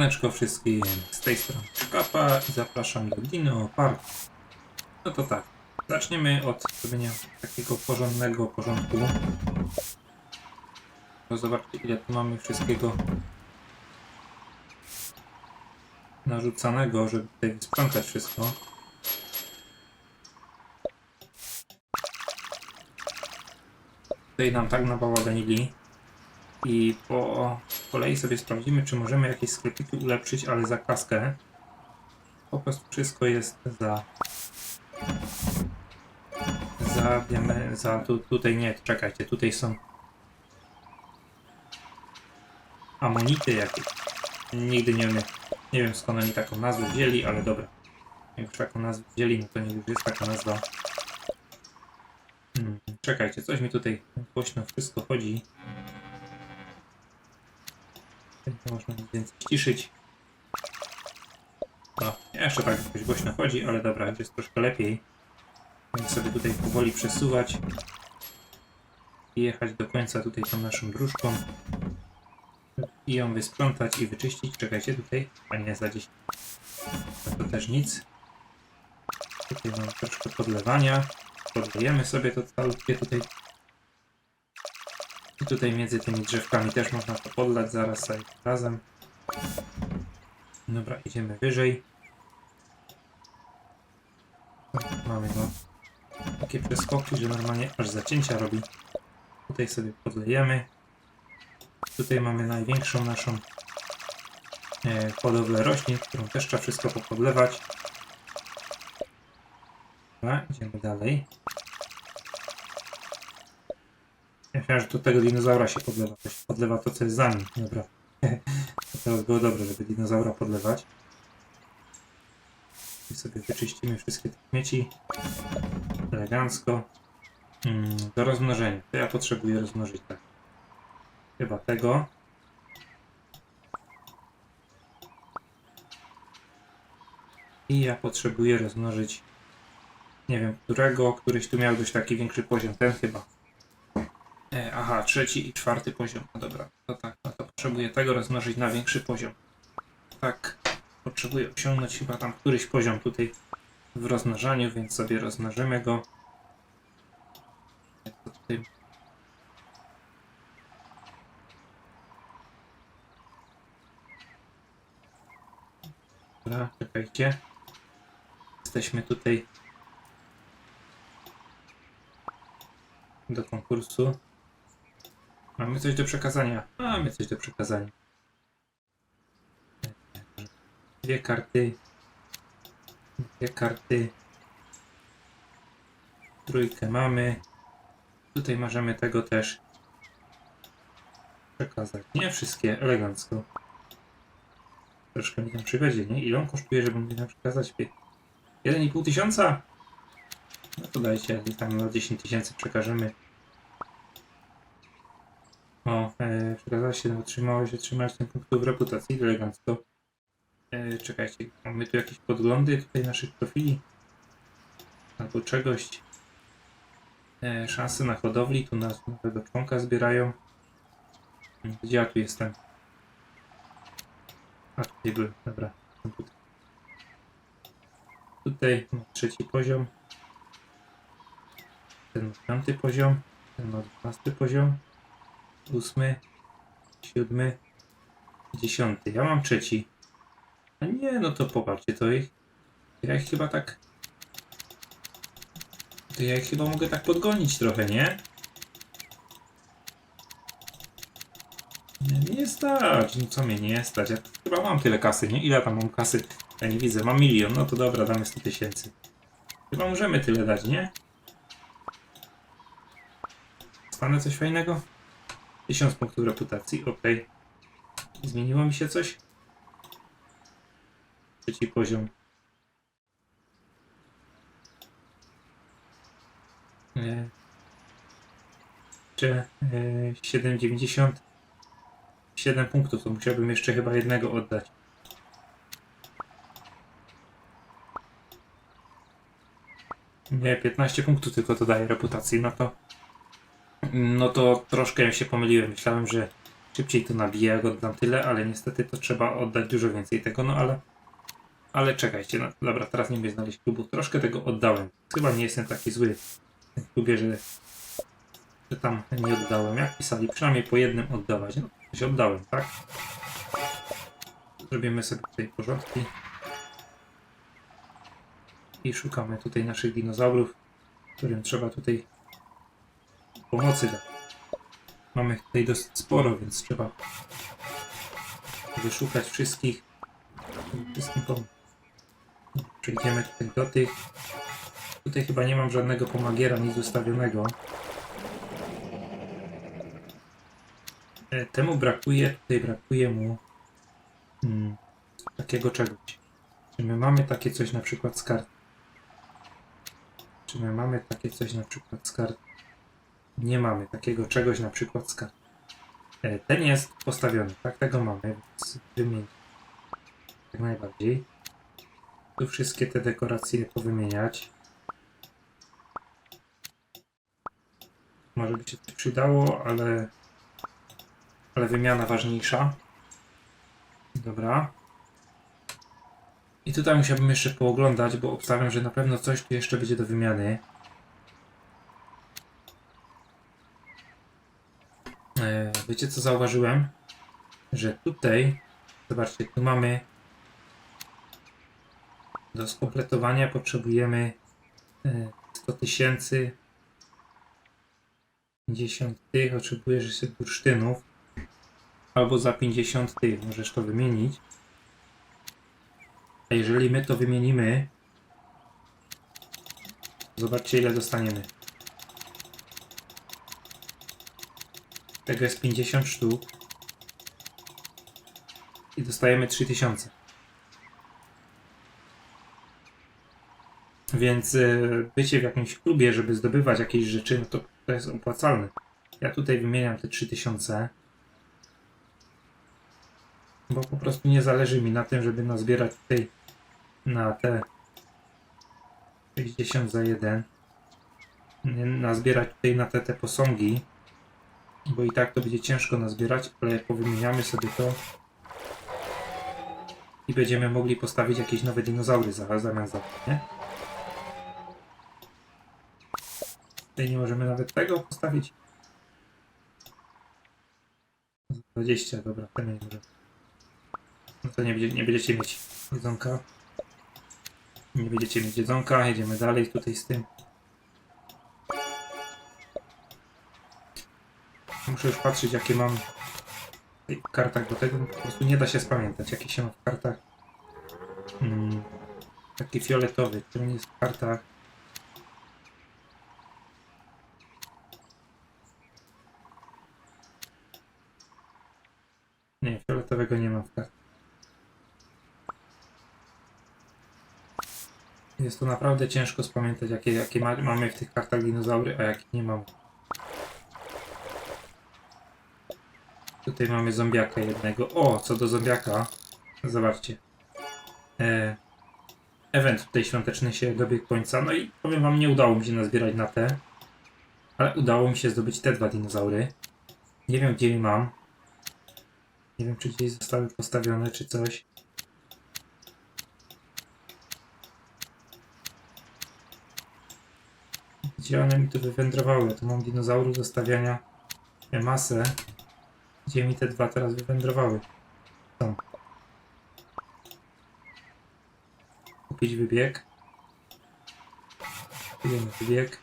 Siemaneczko wszystkim, z tej strony Kapa i zapraszam do Dino Park. No to tak, zaczniemy od zrobienia takiego porządnego porządku. Bo zobaczcie ile tu mamy wszystkiego narzucanego, żeby tutaj sprzątać wszystko. Tutaj nam tak nabałaganili. I po kolei sobie sprawdzimy, czy możemy jakieś sklepiki ulepszyć, ale za kaskę. Po prostu wszystko jest za. Za, diame- za tu, tutaj nie, czekajcie, tutaj są amonity jakieś. Nigdy nie wiem, nie wiem skąd oni taką nazwę wzięli, ale dobra. Jak taką nazwę wzięli, no to nie jest taka nazwa. Hmm, czekajcie, coś mi tutaj głośno wszystko chodzi. Można nic więcej ściszyć. No, jeszcze tak jakoś głośno chodzi, ale dobra, jest troszkę lepiej. Więc sobie tutaj powoli przesuwać i jechać do końca tutaj tą naszą dróżką i ją wysprzątać i wyczyścić. Czekajcie tutaj, a nie za 10. No to też nic. Tutaj mamy troszkę podlewania. Podlejemy sobie to calutkie tutaj. Tutaj między tymi drzewkami też można to podlać zaraz sobie razem. Dobra, idziemy wyżej. Mamy no takie przeskoki, że normalnie aż zacięcia robi. Tutaj sobie podlejemy. Tutaj mamy największą naszą e, hodowlę roślin, którą też trzeba wszystko popodlewać. Dobra, idziemy dalej. Ja myślałem, że do tego dinozaura się podlewa. To się podlewa to, co jest za nim. Dobra. to teraz było dobre, żeby dinozaura podlewać. I sobie wyczyścimy wszystkie te śmieci. Elegancko. Mm, do rozmnożenia. To ja potrzebuję rozmnożyć tak. Chyba tego. I ja potrzebuję rozmnożyć. Nie wiem, którego. Któryś tu miał dość taki większy poziom. Ten chyba. Aha, trzeci i czwarty poziom. No dobra, to tak, no to potrzebuję tego rozmnożyć na większy poziom. Tak, potrzebuję osiągnąć chyba tam któryś poziom tutaj w rozmnażaniu, więc sobie rozmnożymy go. To tutaj Dobra, czekajcie. Jesteśmy tutaj do konkursu. Mamy coś do przekazania. Mamy coś do przekazania. Dwie karty. Dwie karty. Trójkę mamy. Tutaj możemy tego też przekazać. Nie wszystkie, elegancko. Troszkę mi tam przychodzi, nie? Ile on kosztuje, żeby mi tam przekazać? 1,5 tysiąca? No to dajcie, i tam na 10 tysięcy przekażemy. E, przekazała się, otrzymałeś, otrzymałeś ten punktów reputacji, elegancko. E, czekajcie, mamy tu jakieś podglądy tutaj naszych profili? Albo czegoś. E, szanse na hodowli, tu nas nowego członka zbierają. Gdzie ja tu jestem? A tutaj byłem, dobra. Tutaj, mam trzeci poziom. Ten piąty poziom. Ten dwunasty poziom. Ósmy. Siódmy. Dziesiąty. Ja mam trzeci. A nie, no to popatrzcie, to ich. Ja ich chyba tak. To ja ich chyba mogę tak podgonić trochę, nie? Nie, nie stać. No co mnie nie stać? Ja chyba mam tyle kasy, nie? Ile tam mam kasy? Ja nie widzę. Mam milion. No to dobra, damy 100 tysięcy. Chyba możemy tyle dać, nie? Stanę coś fajnego? 1000 punktów reputacji, ok. Zmieniło mi się coś? Trzeci poziom. E, Jeszcze e, 7,90 7 punktów, to musiałbym jeszcze chyba jednego oddać. Nie, 15 punktów tylko to daje reputacji, no to... No to troszkę się pomyliłem. Myślałem, że szybciej to nabije, jak oddam tyle, ale niestety to trzeba oddać dużo więcej tego, no ale ale czekajcie, no dobra, teraz nie wiem znaleźć klubu. Troszkę tego oddałem. Chyba nie jestem taki zły w klubie, że, że tam nie oddałem. Jak pisali, przynajmniej po jednym oddawać. No, coś oddałem, tak? Zrobimy sobie tutaj porządki. I szukamy tutaj naszych dinozaurów, którym trzeba tutaj pomocy dać. Mamy tutaj dosyć sporo, więc trzeba wyszukać wszystkich. Wszystkim. Przejdziemy tutaj do tych. Tutaj chyba nie mam żadnego pomagiera, nic ustawionego. E, Temu brakuje, tutaj brakuje mu mm, takiego czegoś. Czy my mamy takie coś na przykład z kart? Czy my mamy takie coś na przykład z kart? Nie mamy takiego czegoś na przykład z. E, Ten jest postawiony, tak? Tego mamy, więc wymienić. Jak najbardziej. Tu wszystkie te dekoracje powymieniać. Może by się to przydało, ale ale wymiana ważniejsza. Dobra. I tutaj musiałbym jeszcze pooglądać, bo obstawiam, że na pewno coś tu jeszcze będzie do wymiany. E, wiecie co zauważyłem? Że tutaj, zobaczcie, tu mamy do skompletowania potrzebujemy e, 100 tysięcy 50 tych, potrzebujesz jeszcze bursztynów albo za 50 tych możesz to wymienić a jeżeli my to wymienimy zobaczcie ile dostaniemy tego jest 50 sztuk i dostajemy 3000 Więc y, bycie w jakimś klubie, żeby zdobywać jakieś rzeczy, no to, to jest opłacalne. Ja tutaj wymieniam te 3000. Bo po prostu nie zależy mi na tym, żeby nazbierać tutaj na te 60 za 1. Nie Nazbierać tutaj na te, te posągi. Bo i tak to będzie ciężko nazbierać, ale powymieniamy sobie to. I będziemy mogli postawić jakieś nowe dinozaury za, zamiast za to, nie? Tutaj nie możemy nawet tego postawić. 20, dobra, ten nie może. No to nie, będzie, nie będziecie mieć jedzonka. Nie będziecie mieć jedzonka, jedziemy dalej tutaj z tym. Muszę już patrzeć jakie mam w kartach, bo tego po prostu nie da się spamiętać, jakie się ma w kartach. Mm, taki fioletowy, który nie jest w kartach. Nie, fioletowego nie mam w kartach. Jest to naprawdę ciężko spamiętać, jakie, jakie ma, mamy w tych kartach dinozaury, a jakie nie mamy. Tutaj mamy zombiaka jednego. O, co do zombiaka. Zobaczcie. E, event tutaj świąteczny się dobiegł końca. No i powiem wam, nie udało mi się nazbierać na te. Ale udało mi się zdobyć te dwa dinozaury. Nie wiem, gdzie je mam. Nie wiem, czy gdzieś zostały postawione, czy coś. Gdzie one mi tu wywędrowały? Tu mam dinozaurów do stawiania masę. Gdzie mi te dwa teraz wywędrowały? Są. Kupić wybieg. Kupujemy wybieg.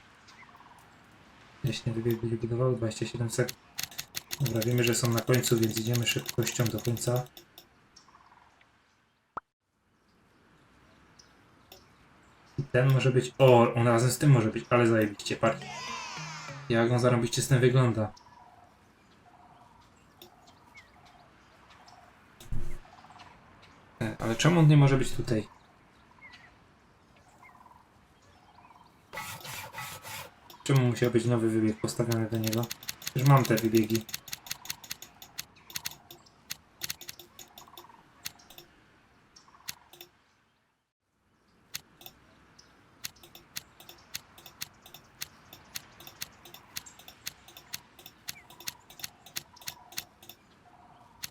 Leśny wybieg będzie budował 27 sekund. Dobra, wiemy, że są na końcu, więc idziemy szybkością do końca. I ten może być... O, on razem z tym może być, ale zajebiście, patrz. Jak on zarobiście z tym wygląda. E, Ale czemu on nie może być tutaj? Czemu musiał być nowy wybieg postawiony do niego? Już mam te wybiegi.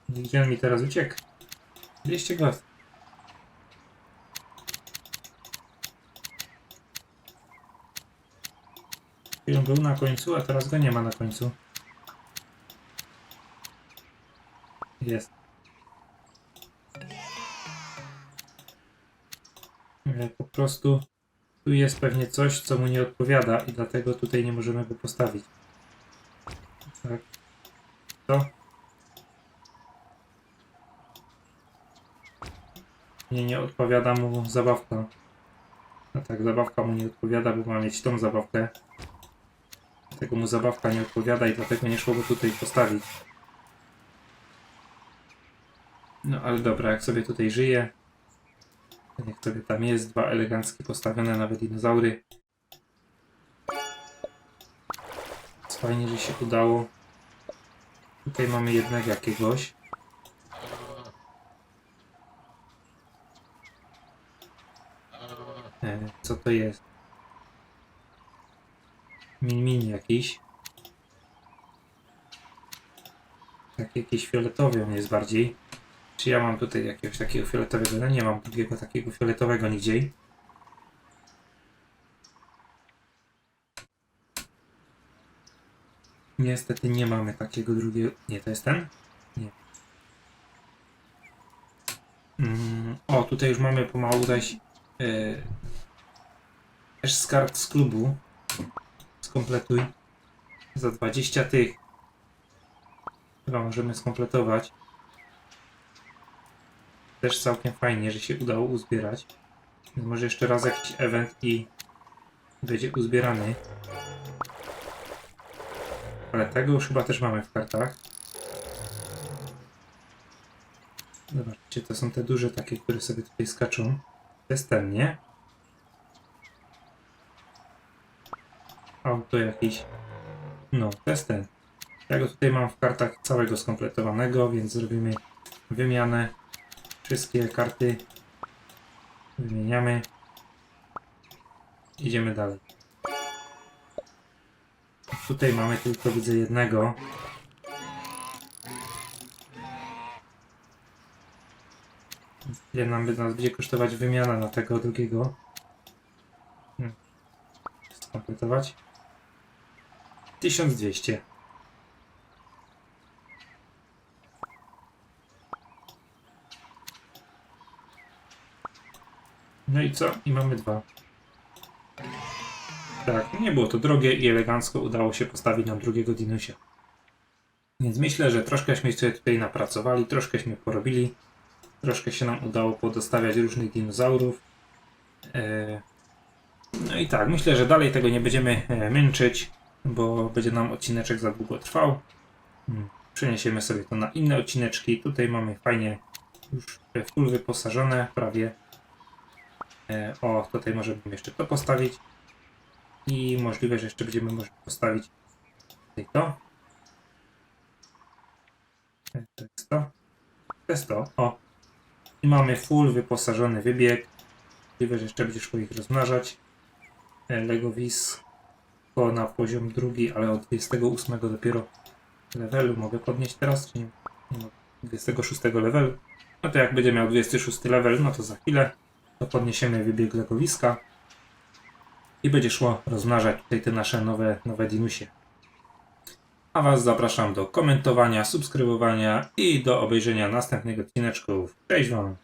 Gdzie on mi teraz uciekł? Widzieliście go? Był na końcu, a teraz go nie ma na końcu. Jest. Ale po prostu tu jest pewnie coś, co mu nie odpowiada i dlatego tutaj nie możemy go postawić. Tak. Co? Nie, nie odpowiada mu zabawka. No tak, zabawka mu nie odpowiada, bo ma mieć tą zabawkę. Dlatego mu zabawka nie odpowiada i dlatego nie szło go tutaj postawić. No ale dobra, jak sobie tutaj żyje, niech sobie tam jest. Dwa eleganckie postawione, nawet dinozaury. Fajnie, że się udało. Tutaj mamy jednego jakiegoś. E, co to jest? Min min jakiś. Tak jakiś fioletowy on jest bardziej. Czy ja mam tutaj jakiegoś takiego fioletowego? No nie mam drugiego takiego fioletowego nigdzie. Niestety nie mamy takiego drugiego. Nie, to jest ten? Nie. Mm, o, tutaj już mamy pomału zaś yy, też z kart z klubu. Skompletuj. Za 20 tych. Chyba możemy skompletować. Też całkiem fajnie, że się udało uzbierać. Może jeszcze raz jakiś event i będzie uzbierany. Ale tego już chyba też mamy w kartach. Zobaczcie, to są te duże takie, które sobie tutaj skaczą. Ten, nie? Auto jakiś. No, to jest ten. Ja go tutaj mam w kartach całego skompletowanego, więc zrobimy wymianę. Wszystkie karty wymieniamy. Idziemy dalej. Tutaj mamy tylko widzę jednego. Ile nam nas będzie kosztować wymiana na tego drugiego? Hmm. Skompletować. 1200. No i co? I mamy dwa. Tak, nie było to drogie i elegancko udało się postawić nam drugiego dinusia. Więc myślę, że troszkęśmy sobie tutaj napracowali, troszkęśmy porobili. Troszkę się nam udało podostawiać różnych dinozaurów. E, No i tak, myślę, że dalej tego nie będziemy e, męczyć, bo będzie nam odcineczek za długo trwał. Mm, Przeniesiemy sobie to na inne odcineczki. Tutaj mamy fajnie już full wyposażone prawie. E, O, tutaj możemy jeszcze to postawić. I możliwe, że jeszcze będziemy mogli postawić tutaj to. E, To jest to. To jest to. O. I mamy full wyposażony wybieg. Możliwe, że jeszcze będzie szło ich rozmnażać. E, Legowisko na poziom drugi, ale od 28 dopiero levelu mogę podnieść teraz, czy nie? Nie mogę. 26 levelu. No to jak będzie miał 26 level, no to za chwilę to podniesiemy wybieg legowiska i będzie szło rozmnażać tutaj te nasze nowe, nowe dinusie. A Was zapraszam do komentowania, subskrybowania i do obejrzenia następnych odcineczków. Cześć Wam!